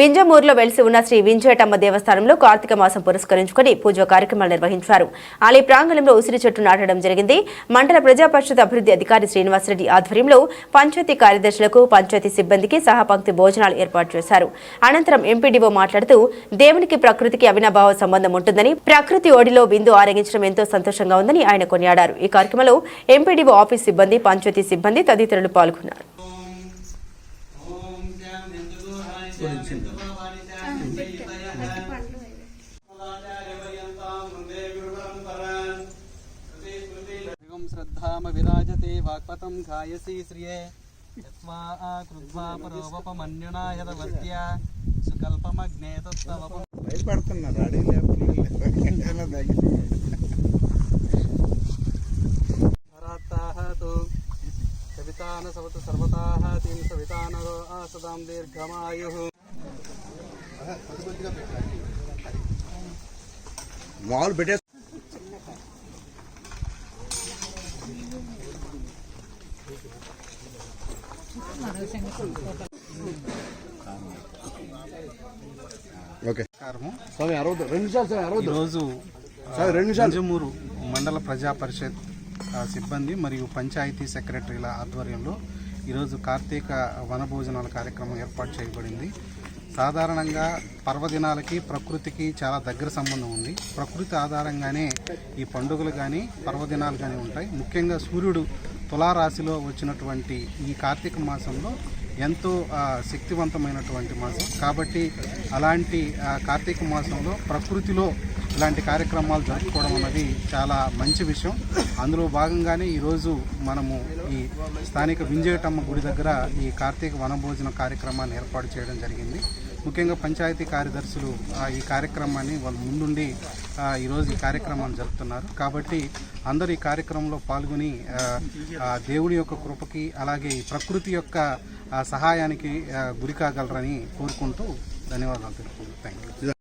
బింజమూరులో వెలిసి ఉన్న శ్రీ వింజేటమ్మ దేవస్థానంలో కార్తీక మాసం పురస్కరించుకుని పూజ కార్యక్రమాలు నిర్వహించారు. ఆలయ ప్రాంగణంలో ఉసిరి చెట్టు నాటడం జరిగింది. మండల ప్రజాపరిషత్ అభివృద్ధి అధికారి శ్రీనివాసరెడ్డి ఆధ్వర్యంలో పంచాయతీ కార్యదర్శులకు పంచాయతీ సిబ్బందికి సహపంక్తి భోజనాలు ఏర్పాటు చేశారు. అనంతరం ఎంపీడీఓ మాట్లాడుతూ దేవునికి ప్రకృతికి అవినాభావ సంబంధం ఉంటుందని ప్రకృతి ఓడిలో విందు ఆరగించడం ఎంతో సంతోషంగా ఉందని ఆయన కొనియాడారు. ఈ కార్యక్రమంలో ఎంపీడీఓ ఆఫీస్ సిబ్బంది పంచాయతీ సిబ్బంది తదితరులు పాల్గొన్నారు. श्रद्धाम विराजते वाक्पतं घायसि श्रिये। यत्वा कृत्वा परोपमन्युना यदवर्त्या सुकल्पमग्ने तत्तव భయపడుతున్నారు అడవి మామూలు పెట్టే ఓకే. నమస్కారము స్వామి అరవద్దు. రెండు నిమిషాలు స్వామి అరవద్దు. ఈరోజు సార్, రెండు నిమిషాలు. గంజమూరు మండల ప్రజా పరిషత్ ఆ, సిబ్బంది మరియు పంచాయతీ సెక్రటరీల ఆధ్వర్యంలో ఈరోజు కార్తీక వనభోజనాల కార్యక్రమం ఏర్పాటు చేయబడింది. సాధారణంగా పర్వదినాలకి ప్రకృతికి చాలా దగ్గర సంబంధం ఉంది. ప్రకృతి ఆధారంగానే ఈ పండుగలు కానీ పర్వదినాలు కానీ ఉంటాయి. ముఖ్యంగా సూర్యుడు తులారాశిలో వచ్చినటువంటి ఈ కార్తీక మాసంలో ఎంతో శక్తివంతమైనటువంటి మాసం. కాబట్టి అలాంటి కార్తీక మాసంలో ప్రకృతిలో ఇలాంటి కార్యక్రమాలు జరుపుకోవడం అన్నది చాలా మంచి విషయం. అందులో భాగంగానే ఈరోజు మనము ఈ స్థానిక వింజేటమ్మ గుడి దగ్గర ఈ కార్తీక వనభోజన కార్యక్రమాన్ని ఏర్పాటు చేయడం జరిగింది. ముఖ్యంగా పంచాయతీ కార్యదర్శులు ఆ, ఈ కార్యక్రమాన్ని వాళ్ళ ముందుండి ఈరోజు ఈ కార్యక్రమాన్ని జరుపుతున్నారు. కాబట్టి అందరూ ఈ కార్యక్రమంలో పాల్గొని దేవుడి యొక్క కృపకి అలాగే ప్రకృతి యొక్క సహాయానికి గురికాగలరని కోరుకుంటూ ధన్యవాదాలు తెలుపుకుంటున్నాను. Thank you